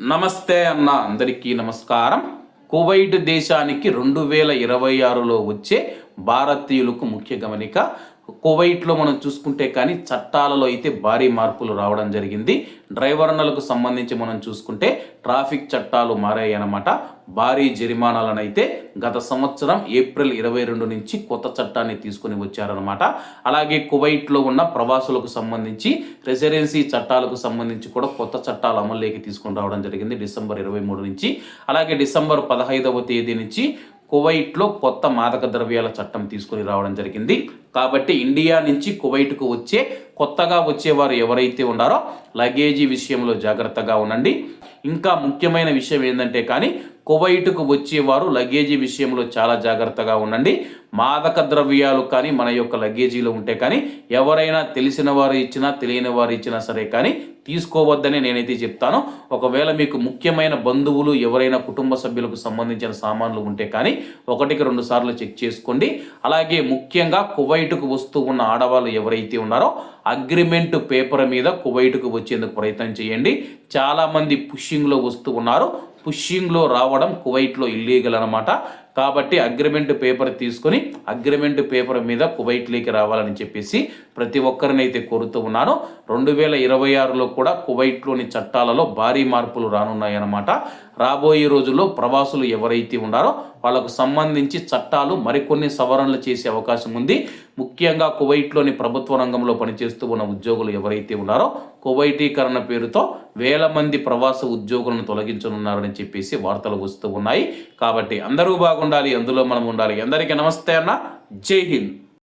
నమస్తే అన్న అందరికీ నమస్కారం. కువైట్ దేశానికి రెండు వేల ఇరవై ఆరులో వచ్చే భారతీయులకు ముఖ్య గమనిక కువైట్లో మనం చూసుకుంటే కానీ చట్టాలలో అయితే భారీ మార్పులు రావడం జరిగింది. డ్రైవర్నలకు సంబంధించి మనం చూసుకుంటే ట్రాఫిక్ చట్టాలు మారాయి అన్నమాట భారీ జరిమానాలను అయితే గత సంవత్సరం ఏప్రిల్ ఇరవై రెండు నుంచి కొత్త చట్టాన్ని తీసుకొని వచ్చారనమాట అలాగే కువైట్లో ఉన్న ప్రవాసులకు సంబంధించి రెసిడెన్సీ చట్టాలకు సంబంధించి కూడా కొత్త చట్టాలు అమల్లోకి తీసుకుని రావడం జరిగింది డిసెంబర్ ఇరవై మూడు నుంచి. అలాగే డిసెంబర్ పదహైదవ తేదీ నుంచి కువైట్లో కొత్త మాదక ద్రవ్యాల చట్టం తీసుకొని రావడం జరిగింది. కాబట్టి ఇండియా నుంచి కువైట్కు వచ్చే కొత్తగా వచ్చేవారు ఎవరైతే ఉన్నారో లగేజీ విషయంలో జాగ్రత్తగా ఉండండి. ఇంకా ముఖ్యమైన విషయం ఏంటంటే కానీ కువైట్కు వచ్చేవారు లగేజీ విషయంలో చాలా జాగ్రత్తగా ఉండండి. మాదక ద్రవ్యాలు కానీ మన యొక్క లగేజీలో ఉంటే కానీ ఎవరైనా తెలిసిన వారు ఇచ్చినా తెలియని వారు ఇచ్చినా సరే కానీ తీసుకోవద్దని నేనైతే చెప్తాను. ఒకవేళ మీకు ముఖ్యమైన బంధువులు ఎవరైనా కుటుంబ సభ్యులకు సంబంధించిన సామాన్లు ఉంటే కానీ ఒకటికి రెండు సార్లు చెక్ చేసుకోండి. అలాగే ముఖ్యంగా కువైట్ బయటకు వస్తూ ఉన్న ఆడవాళ్ళు ఎవరైతే ఉన్నారో అగ్రిమెంట్ పేపర్ మీద కువైట్కు వచ్చేందుకు ప్రయత్నం చేయండి. చాలామంది పుషింగ్లో వస్తూ ఉన్నారు. పుషింగ్లో రావడం కువైట్లో ఇల్లీగల్ అనమాట కాబట్టి అగ్రిమెంట్ పేపర్ తీసుకొని అగ్రిమెంట్ పేపర్ మీద కువైట్లోకి రావాలని చెప్పేసి ప్రతి ఒక్కరినైతే కోరుతూ ఉన్నాను. రెండు వేల ఇరవై ఆరులో కూడా కువైట్లోని చట్టాలలో భారీ మార్పులు రానున్నాయన్నమాట. రాబోయే రోజుల్లో ప్రవాసులు ఎవరైతే ఉన్నారో వాళ్ళకు సంబంధించి చట్టాలు మరికొన్ని సవరణలు చేసే అవకాశం ఉంది. ముఖ్యంగా కువైట్లోని ప్రభుత్వ రంగంలో పనిచేస్తూ ఉన్న ఉద్యోగులు ఎవరైతే ఉన్నారో కువైటీకరణ పేరుతో వేల మంది ప్రవాస ఉద్యోగులను తొలగించనున్నారని చెప్పేసి వార్తలు వస్తూ ఉన్నాయి. కాబట్టి అందరూ బాగుండాలి అందులో మనం ఉండాలి. అందరికీ నమస్తే అన్న. జై హింద్.